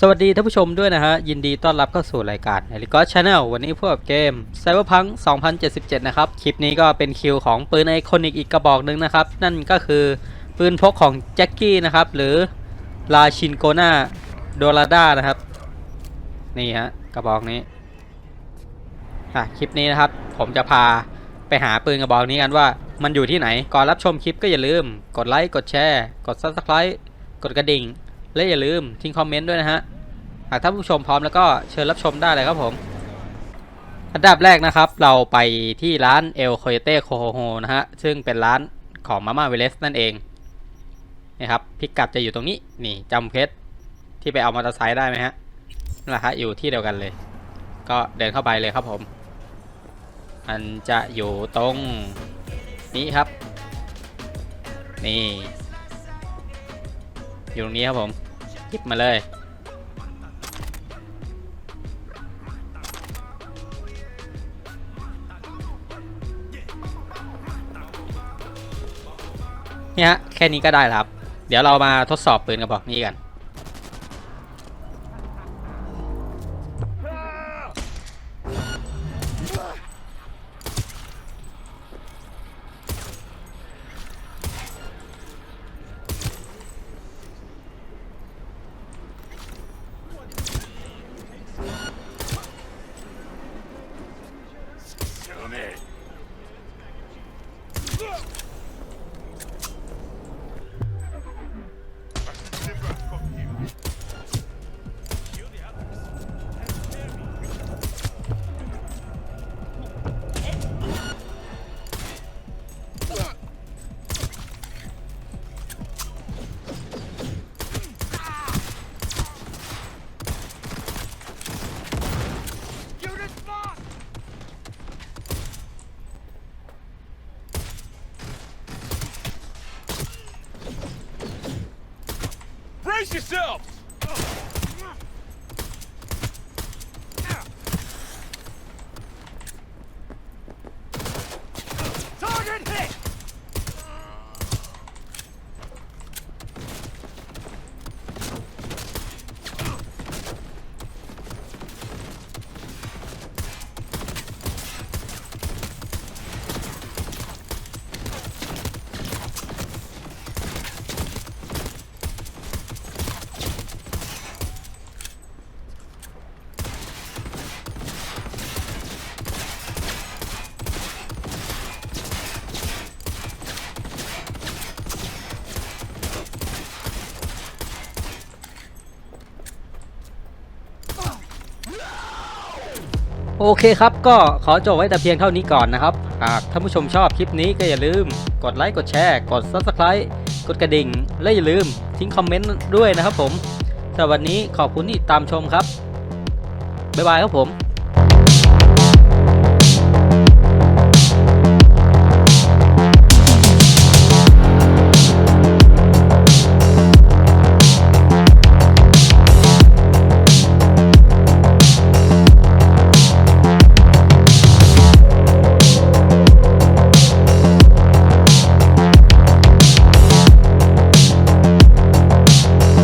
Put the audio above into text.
สวัสดีท่านผู้ชมด้วยนะฮะ ยินดีต้อนรับเข้าสู่รายการ h อ r i g o t Channel วันนี้พวกบเกม Cyberpunk 2077 นะครับ คลิปนี้ก็เป็นคิวของปืนไอคอนิกอีกกระบอกหนึ่งนะครับ นั่นก็คือปืนพกของแจ็คกี้นะครับ หรือลาชินโกนาโดราด้านะครับ นี่ฮะ กระบอกนี้อะคลิปนี้นะครับ ผมจะพาไปหาปืนกระบอกนี้กันว่ามันอยู่ที่ไหนก่อนรับชมคลิปก็อย่าลืม กดไลค์กดแชร์ กด Subscribe กดกระดิ่ง และอย่าลืมทิ้งคอมเมนต์ด้วยนะฮะ หากท่านผู้ชมพร้อมแล้วก็เชิญรับชมได้เลยครับผม อันดับแรกนะครับเราไปที่ร้านเอลโคเต้โคโฮนะฮะ ซึ่งเป็นร้านของมาม่าเวเลสนั่นเองนี่ครับพิกัดจะอยู่ตรงนี้นี่จำเพชรที่ไปเอามอเตอร์ไซค์ได้ไหมฮะนั่นแหละฮะอยู่ที่เดียวกันเลย ก็เดินเข้าไปเลยครับผมมันจะอยู่ตรงนี้ครับ นี่ อยู่ตรงนี้ครับผมหยิบมาเลย เนี่ยฮะแค่นี้ก็ได้ครับ เดี๋ยวเรามาทดสอบปืนกระบอกนี้กัน Brace yourself! โอเคครับ ก็ขอจบไว้แต่เพียงเท่านี้ก่อนนะครับ หากท่านผู้ชมชอบคลิปนี้ก็อย่าลืม กดไลค์ กดแชร์ กด Subscribe กดกระดิ่ง และอย่าลืมทิ้งคอมเมนต์ด้วยนะครับผมสำหรับวันนี้ขอบคุณที่ติดตามชมครับ บ๊ายบายครับผม